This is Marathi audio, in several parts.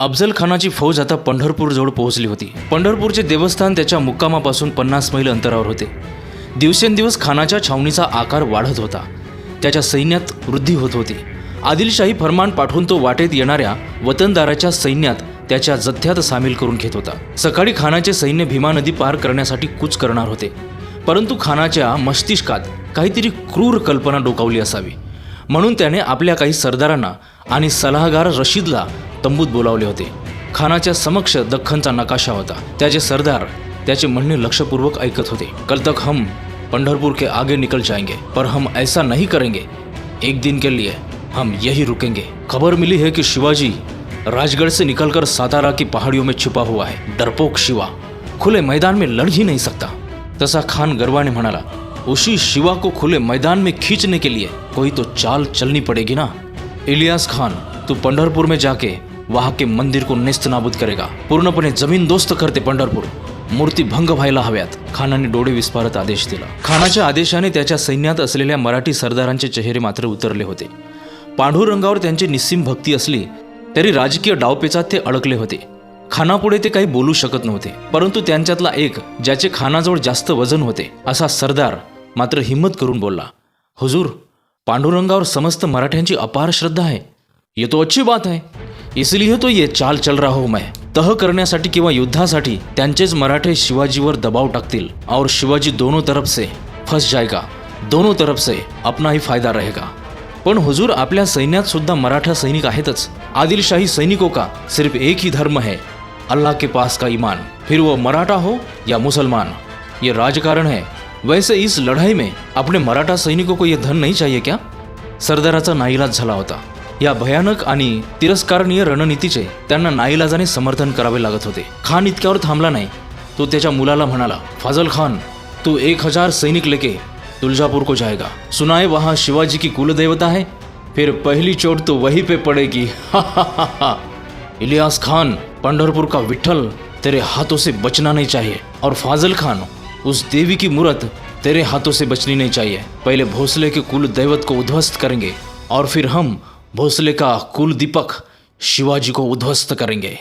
अफजल खानाची फौज आता पंढरपूरजवळ पोहोचली होती. पंढरपूरचे देवस्थान त्याच्या मुक्कामापासून पन्नास मैल अंतरावर होते. दिवसेंदिवस खानाच्या छावणीचा आकार वाढत होता. त्याच्या सैन्यात वृद्धी होत होती. आदिलशाही फरमान पाठवून तो वाटेत येणाऱ्या वतनदाराच्या सैन्यात त्याच्या जथ्यात सामील करून घेत होता. सकाळी खानाचे सैन्य भीमा नदी पार करण्यासाठी कूच करणार होते. परंतु खानाच्या मस्तिष्कात काहीतरी क्रूर कल्पना डोकावली असावी. म्हणून त्याने आपल्या काही सरदारांना आणि सल्लागार रशीदला तंबूत बोलावले होते. खानाच्या समक्ष दख्खनचा नकाशा होता. त्याचे सरदार त्याचे म्हणणे लक्षपूर्वक ऐकत होते. कल तक हम पंढरपुर के आगे निकल जाएंगे पर हम ऐसा नहीं करेंगे। एक दिन के लिए हम यही रुकेंगे. खबर मिली है कि शिवाजी राजगढ़ से निकलकर सातारा की पहाड़ियों में छुपा हुआ है। डरपोक शिवा खुले मैदान में लड़ ही नहीं सकता। तसा खान गरवाने म्हणाला उसी शिवा को खुले मैदान में खींचने के लिए कोई तो चाल चलनी पड़ेगी ना? इलियास खान तू पंढरपूर में जाके वहां के मंदिर को नेस्त नाबूद करेगा। पूर्णपणे जमीन दोस्त करते पंढरपूर। मूर्ती भंग व्हायला हव्यात. खानाने डोळे विस्फारत आदेश दिला. खानाच्या आदेशाने त्याच्या सैन्यात असलेल्या मराठी सरदारांचे चेहरे मात्र उतरले होते. पांडुरंगावर त्यांची निस्सीम भक्ती असली तरी राजकीय डावपेचात ते अडकले होते. खानापुढे ते काही बोलू शकत नव्हते. परंतु त्यांच्यातला एक ज्याचे खानाजवळ जास्त वजन होते असा सरदार मात्र हिम्मत करून बोलला, हुजूर, पांडुरंगावर समस्त मराठ्यांची अपार श्रद्धा आहे. ये तो अच्छी बात है. इसलिए तो ये चाल चल रहा हूँ मैं. तह करण्यासाठी किंवा युद्धासाठी त्यांचेच मराठे शिवाजीवर दबाव टाकतील और शिवाजी दोनों तरफ़ से फंस जाएगा. दोनों तरफ़ से अपना ही फ़ायदा रहेगा. पण हुजूर आपल्या सैन्यात सुद्धा मराठा सैनिक आहेतच. आदिलशाही सैनिकों का सिर्फ़ एक ही धर्म है? अल्लाह के पास का ईमान. फिर वो मराठा हो या मुसलमान? ये राजकारण है वैसे इस लढाई में अपने मराठा सैनिकों को ये धन नहीं चाहिए क्या? सरदाराचा नाईलाज झाला होता. या भयानक आणि तिरस्कारणीय रणनीतीचे त्यांना नाईलाजाने समर्थन करावे लागत होते. खान इतक्यावर थांबला नाही. तो त्याच्या मुलाला म्हणाला फाजल खान तू एक हजार सैनिक लेके तुलजापुर को जाएगा. सुनाए वहाँ शिवाजी की कुलदेवता है. फिर पहली चोट तो वहीं पे पड़ेगी. इलियास खान पंढरपुर का विठल तेरे हाथों से बचना नहीं चाहिए. और फाजल खान उस देवी की मूर्त तेरे हाथों से बचनी नहीं चाहिए। पहले भोसले के कुल दैवत को उद्ध्वस्त करेंगे और फिर हम भोसले का कुल दीपक शिवाजी को उद्ध्वस्त करेंगे।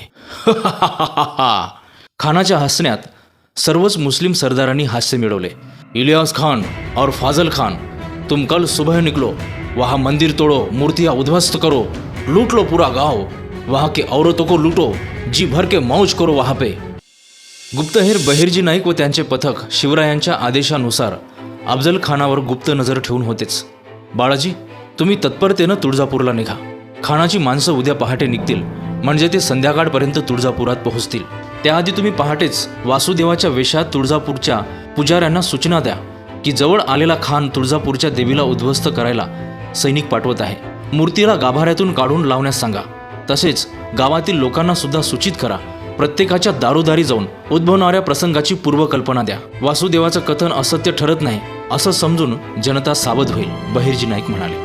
खानाच्या हसण्यात सर्वच मुस्लिम सरदारांनी हास्य मिळवले इलियास खान और फाजल खान, तुम कल सुबह निकलो, वहाँ मंदिर तोड़ो, मूर्तियाँ उद्ध्वस्त करो, लूट लो पूरा गाँव, वहाँ के औरतों को लूटो, जी भर के मौज करो वहाँ पे। गुप्तहेर बहिर्जी नाईक व त्यांचे पथक शिवरायांच्या आदेशानुसार अफजल खानावर गुप्त नजर ठेवून होतेच. बाळाजी तुम्ही तत्परतेनं तुळजापूरला निघा. खानाची माणसं उद्या पहाटे निघतील. म्हणजे ते संध्याकाळपर्यंत तुळजापुरात पोहोचतील. त्याआधी तुम्ही पहाटेच वासुदेवाच्या वेशात तुळजापूरच्या पुजाऱ्यांना सूचना द्या की जवळ आलेला खान तुळजापूरच्या देवीला उद्ध्वस्त करायला सैनिक पाठवत आहे. मूर्तीला गाभाऱ्यातून काढून लावण्यास सांगा. तसेच गावातील लोकांना सुद्धा सूचित करा प्रत्येकाच्या दारोदारी जाऊन उद्भवणाऱ्या प्रसंगाची पूर्वकल्पना द्या. वासुदेवाचं कथन असत्य ठरत नाही असं समजून जनता सावध होईल बहिर्जी नाईक म्हणाले.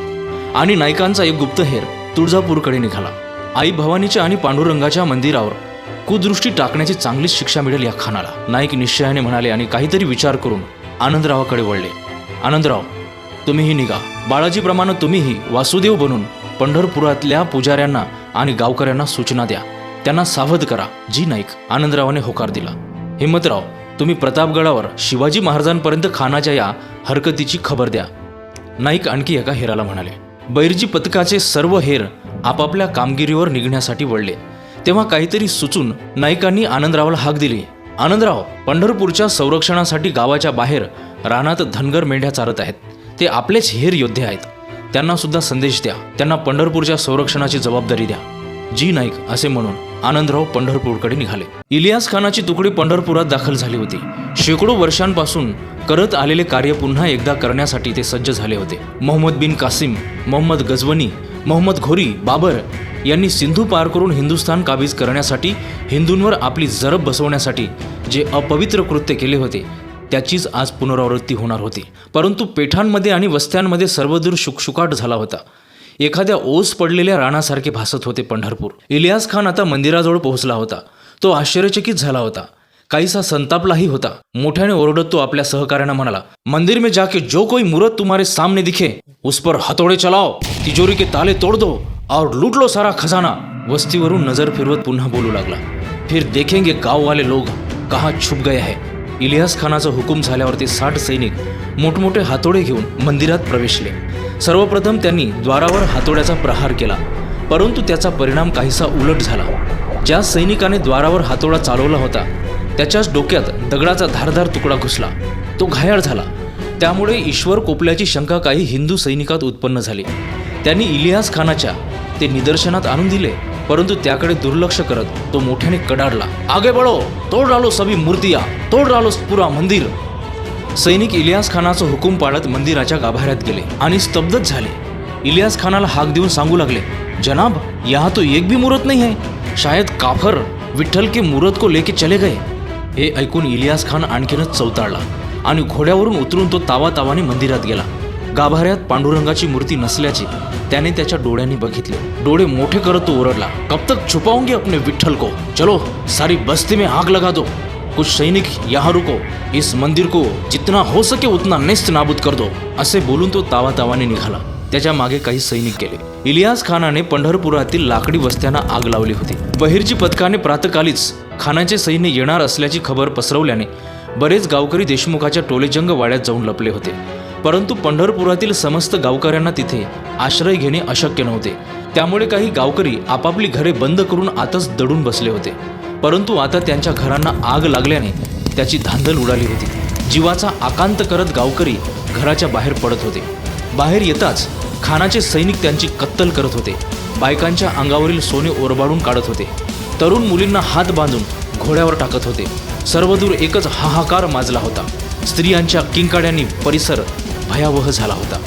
आणि नाईकांचा एक गुप्तहेर तुळजापूरकडे निघाला. आई भवानीच्या आणि पांडुरंगाच्या मंदिरावर कुदृष्टी टाकण्याची चांगलीच शिक्षा मिळेल या खानाला. नाईक निश्चयाने म्हणाले आणि काहीतरी विचार करून आनंदरावाकडे वळले. आनंदराव तुम्हीही निघा. बाळाजीप्रमाणे तुम्हीही वासुदेव बनून पंढरपुरातल्या पुजाऱ्यांना आणि गावकऱ्यांना सूचना द्या. त्यांना सावध करा जी नाईक आनंदरावाने होकार दिला. हिम्मतराव तुम्ही प्रतापगडावर शिवाजी महाराजांपर्यंत खानाच्या या हरकतीची खबर द्या. नाईक आणखी एका हेराला म्हणाले बैरजी पथकाचे सर्व हेर आपापल्या कामगिरीवर निघण्यासाठी वळले. तेव्हा काहीतरी सुचून नाईकांनी आनंदरावला हाक दिली. आनंदराव पंढरपूरच्या संरक्षणासाठी गावाच्या बाहेर रानात धनगर मेंढ्या चारत आहेत. ते आपलेच हेर योद्धे आहेत. त्यांना सुद्धा संदेश द्या. त्यांना पंढरपूरच्या संरक्षणाची जबाबदारी द्या. जी नाईक असे म्हणून आनंदराव पंढरपूरकडे निघाले. इलियास खानाची तुकडी पंढरपुरात दाखल झाली होती. शेकडो वर्षांपासून करत आलेले कार्य पुन्हा एकदा करण्यासाठी ते सज्ज झाले होते. मोहम्मद बिन कासिम मोहम्मद गजवनी मोहम्मद घोरी बाबर यांनी सिंधू पार करून हिंदुस्थान काबीज करण्यासाठी हिंदूंवर आपली जरब बसवण्यासाठी जे अपवित्र कृत्य केले होते त्याचीच आज पुनरावृत्ती होणार होती. परंतु पेठांमध्ये आणि वस्त्यांमध्ये सर्वदूर शुकशुकाट झाला होता. एखाद्या ओस पडलेल्या राणासारखे भासत होते पंढरपूर. इलियास खान आता मंदिराजवळ पोहोचला होता. तो आश्चर्यचकित झाला होता. काहीसा संतापलाही होता. मोठ्याने ओरडत तो आपल्या सहकार्यानं म्हणाला मंदिर में जाके जो कोई मूर्त तुम्हारे सामने दिखे उस पर हथौड़े चलाओ तिजोरी के ताले तोड़ दो और लूट लो सारा खजाना. वस्तीवरून नजर फिरवत पुन्हा बोलू लागला. फिर देखेंगे गाव वाले लोग कहा छुप गए है. इलियास खानाचा हुकूम झाल्यावर ते साठ सैनिक मोठमोठे हातोडे घेऊन मंदिरात प्रवेशले. सर्वप्रथम त्यांनी द्वारावर हातोड्याचा प्रहार केला परंतु त्याचा परिणाम काहीसा उलट झाला. ज्या सैनिकाने द्वारावर हातोडा चालवला होता त्याच्याच डोक्यात दगडाचा धारदार तुकडा घुसला. तो घायाळ झाला. त्यामुळे ईश्वर कोपल्याची शंका काही हिंदू सैनिकात उत्पन्न झाली. त्यांनी इलियास खानाच्या ते निदर्शनात आणून दिले परंतु त्याकडे दुर्लक्ष करत तो मोठ्याने कडाडला. आगे बळो तोड रालो सभी मूर्तिया तोड रालोस पुरा मंदिर. सैनिक इलियास खानाचा हुकूम पाळत मंदिराच्या गाभाऱ्यात गेले आणि स्तब्धच झाले. इलियास खानाला हाक देऊन सांगू लागले जनाब यहाँ तो एक भी मुरत नाही आहे शायद काफर विठ्ठल के मुरत को लेके चले गए. हे ऐकून इलियास खान आणखीनच चौताळला आणि घोड्यावरून उतरून तो तावा तावाने मंदिरात गेला. गाभाऱ्यात पांडुरंगाची मूर्ती नसल्याचे त्याने त्याच्या डोळ्यांनी बघितले. डोळे मोठे करत तो ओरडला कब तक छुपाऊंगी अपने विठ्ठल को? चलो सारी बस्ती में आग लगा दो. कुछ सैनिक यहाँ रुको। इस मंदिर को जितना हो सके उतना नेस्त नाबूद कर दो। असे बोलून तो तावा तावाने निघाला। त्याच्यामागे काही सैनिक गेले। इलियास खानाने पंढरपुरातील लाकडी वस्त्यांना आग लावली होती. बहिर्जी पथकाने प्रातकालीच खानाचे सैन्य येणार असल्याची खबर पसरवल्याने बरेच गावकरी देशमुखाच्या टोलेजंग वाड्यात जाऊन लपले होते. परंतु पंढरपुरातील समस्त गावकऱ्यांना तिथे आश्रय घेणे अशक्य नव्हते. त्यामुळे काही गावकरी आपापली घरे बंद करून आतच दडून बसले होते. परंतु आता त्यांच्या घरांना आग लागल्याने त्याची धांदल उडाली होती. जीवाचा आकांत करत गावकरी घराच्या बाहेर पडत होते. बाहेर येताच खानाचे सैनिक त्यांची कत्तल करत होते. बायकांच्या अंगावरील सोने ओरबाडून काढत होते. तरुण मुलींना हात बांधून घोड्यावर टाकत होते. सर्वदूर एकच हाहाकार माजला होता. स्त्रियांच्या किंकाड्यांनी परिसर भयावह झाला होता.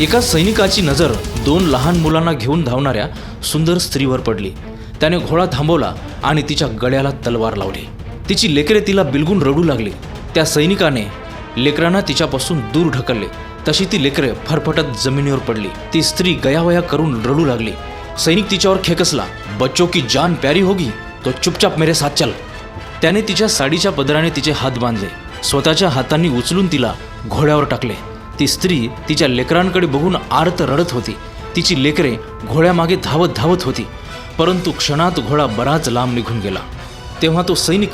एका सैनिकाची नजर दोन लहान मुलांना घेऊन धावणाऱ्या सुंदर स्त्रीवर पडली. त्याने घोडा थांबवला आणि तिच्या गळ्याला तलवार लावली. तिची लेकरे तिला बिलगून रडू लागली. त्या सैनिकाने लेकरांना तिच्यापासून दूर ढकलले. तशी ती लेकरे फरफटत जमिनीवर पडली. ती स्त्री गयावया करून रडू लागली. सैनिक तिच्यावर खेकसला बच्चो की जान प्यारी होगी तो चुपचाप मेरे साथ चल. त्याने तिच्या साडीच्या पदराने तिचे हात बांधले. स्वतःच्या हातांनी उचलून तिला घोड्यावर टाकले. ती स्त्री तिच्या लेकरांकडे बघून आर्त रडत होती. तिची लेकरे घोड्यामागे धावत धावत होती. परंतु क्षणात घोडा बराच लांब निघून गेला. तेव्हा तो सैनिक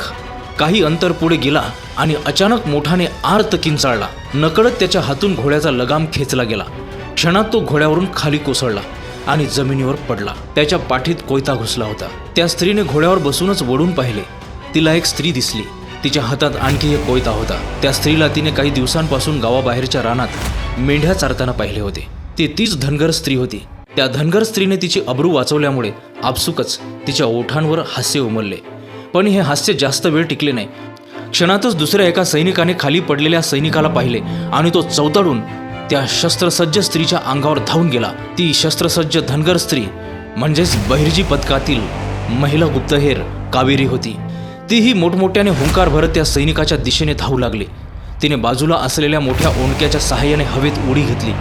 काही अंतर पुढे गेला आणि अचानक मोठाने आर्त किंचाळला. नकळत त्याच्या हातून घोड्याचा लगाम खेचला गेला. क्षणात तो घोड्यावरून खाली कोसळला आणि जमिनीवर पडला. त्याच्या पाठीत कोयता घुसला होता. त्या स्त्रीने घोड्यावर बसूनच वडून पाहिले. तिला एक स्त्री दिसली. तिच्या हातात आणखी एक कोयता होता. त्या स्त्रीला तिने काही दिवसांपासून गावाबाहेरच्या रानात मेंढ्या चारताना पाहिले होते. ती तीच धनगर स्त्री होती. त्या धनगर स्त्रीने तिची अब्रू वाचवल्यामुळे आपसुकच तिच्या ओठांवर हास्य उमलले. पण हे हास्य जास्त वेळ टिकले नाही. क्षणातच दुसऱ्या एका सैनिकाने खाली पडलेल्या सैनिकाला पाहिले आणि तो चौताडून त्या शस्त्रसज्ज स्त्रीच्या अंगावर धावून गेला. ती शस्त्रसज्ज धनगर स्त्री म्हणजेच बहिर्जी पथकातील महिला गुप्तहेर कावेरी होती. तीही मोठमोठ्याने हुंकार भरत त्या सैनिकाच्या दिशेने धावू लागली. तिने बाजूला असलेल्या मोठ्या ओंडक्याच्या सहाय्याने हवेत उडी घेतली.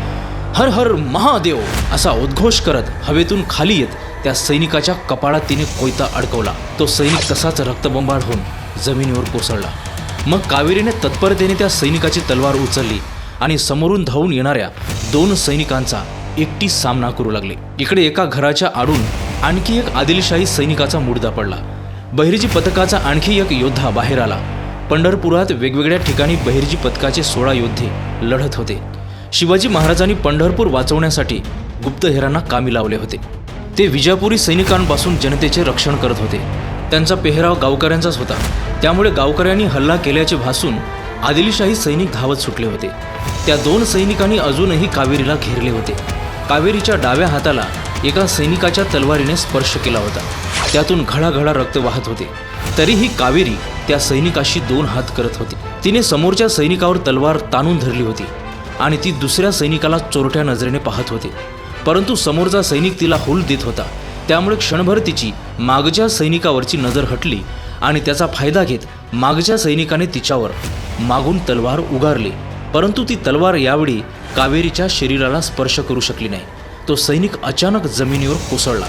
हर हर महादेव असा उद्घोष करत हवेतून खाली येत त्या सैनिकाच्या कपाळात तिने कोयता अडकवला. तो सैनिक तसाच रक्तबंबाळ होऊन जमिनीवर कोसळला. मग कावेरीने तत्परतेने त्या सैनिकाची तलवार उचलली आणि समोरून धावून येणाऱ्या दोन सैनिकांचा एकटी सामना करू लागले. इकडे एका घराच्या आडून आणखी एक आदिलशाही सैनिकाचा मुडदा पडला. बहिर्जी पथकाचा आणखी एक योद्धा बाहेर आला. पंढरपुरात वेगवेगळ्या ठिकाणी बहिर्जी पथकाचे सोळा योद्धे लढत होते. शिवाजी महाराजांनी पंढरपूर वाचवण्यासाठी गुप्तहेरांना कामी लावले होते. ते विजापुरी सैनिकांपासून जनतेचे रक्षण करत होते. त्यांचा पेहराव गावकऱ्यांचाच होता. त्यामुळे गावकऱ्यांनी हल्ला केल्याचे भासून आदिलशाही सैनिक धावत सुटले होते. त्या दोन सैनिकांनी अजूनही कावेरीला घेरले होते. कावेरीच्या डाव्या हाताला एका सैनिकाच्या तलवारीने स्पर्श केला होता. त्यातून घडाघडा रक्त वाहत होते. तरीही कावेरी त्या सैनिकाशी दोन हात करत होती. तिने समोरच्या सैनिकावर तलवार ताणून धरली होती. आणि ती दुसऱ्या सैनिकाला चोरट्या नजरेने पाहत होते. परंतु समोरचा सैनिक तिला हुल देत होता. त्यामुळे क्षणभर तिची मागच्या सैनिकावरची नजर हटली आणि त्याचा फायदा घेत मागच्या सैनिकाने तिच्यावर मागून तलवार उगारली. परंतु ती तलवार यावेळी कावेरीच्या शरीराला स्पर्श करू शकली नाही. तो सैनिक अचानक जमिनीवर कोसळला.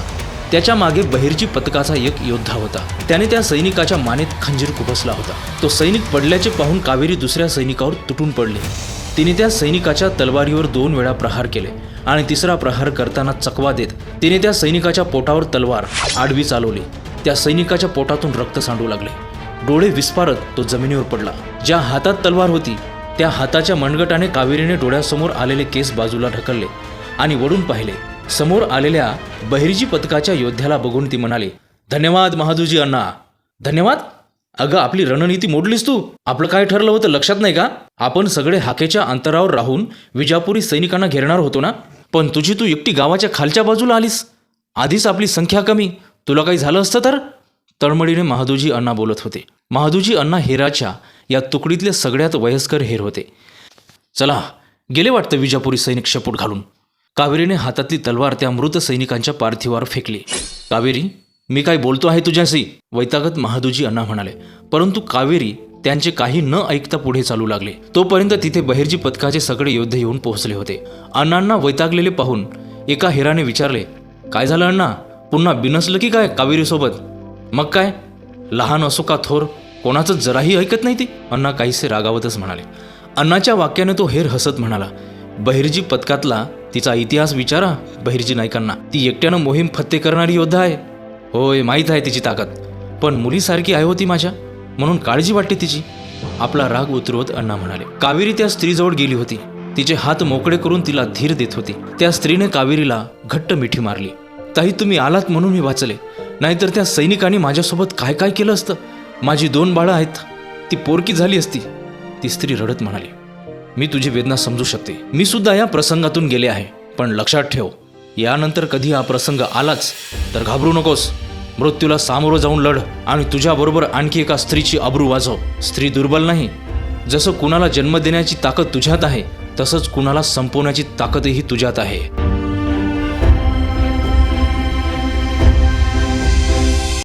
त्याच्यामागे बहिर्जी पथकाचा एक योद्धा होता. त्याने त्या सैनिकाच्या मानेत खंजीर कुबसला होता. तो सैनिक पडल्याचे पाहून कावेरी दुसऱ्या सैनिकावर तुटून पडली. तिने त्या सैनिकाच्या तलवारीवर दोन वेळा प्रहार केले आणि तिसरा प्रहार करताना चकवा देत तिने त्या सैनिकाच्या पोटावर तलवार आडवी चालवली. त्या सैनिकाच्या पोटातून रक्त सांडू लागले. डोळे विस्पारत तो जमिनीवर पडला. ज्या हातात तलवार होती त्या हाताच्या मनगटाने कावेरीने डोळ्यासमोर आलेले केस बाजूला ढकलले आणि वडून पाहिले. समोर आलेल्या बहिर्जी पथकाच्या योद्ध्याला बघून ती म्हणाली धन्यवाद महादूजी अण्णा. धन्यवाद. अगं आपली रणनीती मोडलीस तू. आपलं काय ठरलं होतं लक्षात नाही का? आपण सगळे हाकेच्या अंतरावर राहून विजापुरी सैनिकांना घेरणार होतो ना? पण तुझी तू एकटी गावाच्या खालच्या बाजूला आलीस. आधीच आपली संख्या कमी. तुला काही झालं असतं तर? तळमळीने महादूजी अण्णा बोलत होते. महादूजी अण्णा हेराच्या या तुकडीतले सगळ्यात वयस्कर हेर होते. चला गेले वाटतं विजापुरी सैनिक शपूट घालून. कावेरीने हातातली तलवार त्या मृत सैनिकांच्या पार्थिवावर फेकली. कावेरी मी काय बोलतो आहे तुझ्याशी? वैतागत महादूजी अण्णा म्हणाले. परंतु कावेरी त्यांचे काही न ऐकता पुढे चालू लागले. तोपर्यंत तिथे बहिर्जी पथकाचे सगळे योद्धे येऊन पोहोचले होते. अण्णांना वैतागलेले पाहून एका हेराने विचारले काय झालं अण्णा? पुन्हा बिनसलं की काय कावेरीसोबत? मग काय? लहान असो का थोर? कोणाचं जराही ऐकत नाही ती? अण्णा काहीसे रागावतच म्हणाले. अण्णाच्या वाक्याने तो हेर हसत म्हणाला बहिर्जी पथकातला तिचा इतिहास विचारा बहिर्जी नायकांना ती एकट्यानं मोहीम फत्ते करणारी योद्धा आहे. होय माहीत आहे तिची ताकद. पण मुलीसारखी आहे होती माझ्या. म्हणून काळजी वाटते तिची. आपला राग उतरवत अण्णा म्हणाले कावेरी त्या स्त्रीजवळ गेली होती. तिचे हात मोकळे करून तिला धीर देत होती. त्या स्त्रीने कावेरीला घट्ट मिठी मारली. ताई तुम्ही आलात म्हणून मी वाचले. नाहीतर त्या सैनिकांनी माझ्यासोबत काय काय केलं असतं? माझी दोन बाळं आहेत. ती पोरकी झाली असती. ती स्त्री रडत म्हणाली मी तुझी वेदना समजू शकते. मी सुद्धा या प्रसंगातून गेले आहे. पण लक्षात ठेव यानंतर कधी हा प्रसंग आलाच तर घाबरू नकोस. मृत्यूला सामोरं जाऊन लढ आणि तुझ्याबरोबर आणखी एका स्त्रीची अब्रू वाजव. स्त्री दुर्बल नाही. जसं कुणाला जन्म देण्याची ताकद तुझ्यात आहे तसंच कुणाला संपवण्याची ताकदही तुझ्यात आहे.